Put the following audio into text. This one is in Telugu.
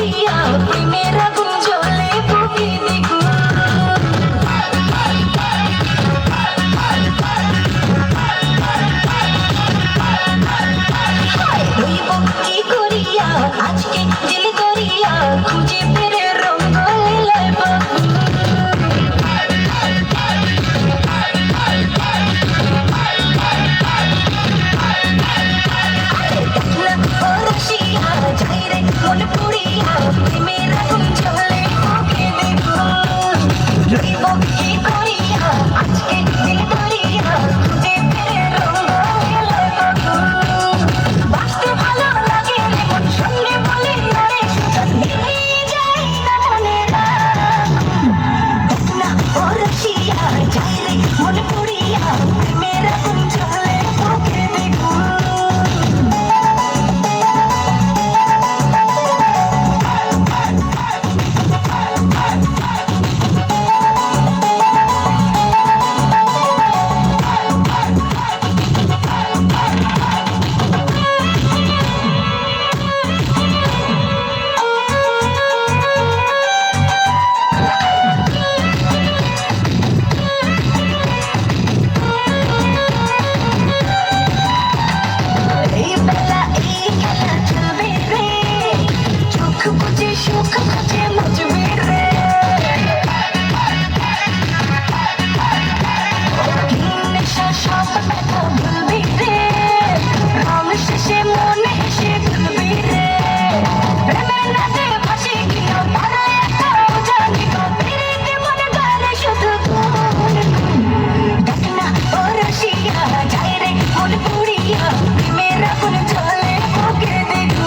দিয়া primera আগুন জ্বলে বুকে দ্বিগুণ